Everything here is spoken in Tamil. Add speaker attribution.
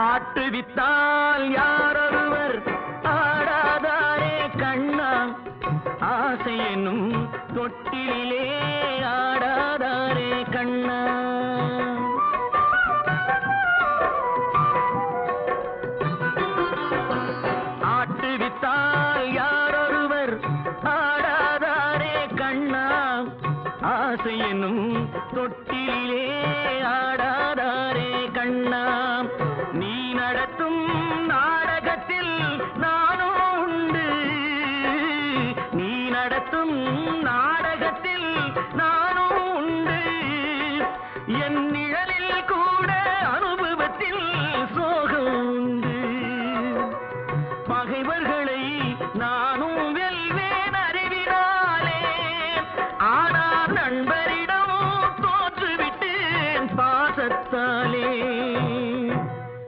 Speaker 1: ஆட்டுவித்தால் யாரொருவர் ஆடாதாரே கண்ணா. ஆசை என்னும் தொட்டிலே ஆடாதாரே கண்ணா. ஆட்டுவித்தால் யாரொருவர் ஆடாதாரே கண்ணா. ஆசை என்னும் தொட்டிலே நடத்தும் நாடகத்தில் நானும் உண்டு. நீ நடத்தும் நாடகத்தில் நானும் உண்டு. என் நிழலில் கூட அனுபவத்தில் சோகம் உண்டு. பகைவர்களை நானும் வெல்வேன் அறிவினாலே. ஆனால் நண்பரிடம் தோற்றுவிட்டேன் பாசத்தான்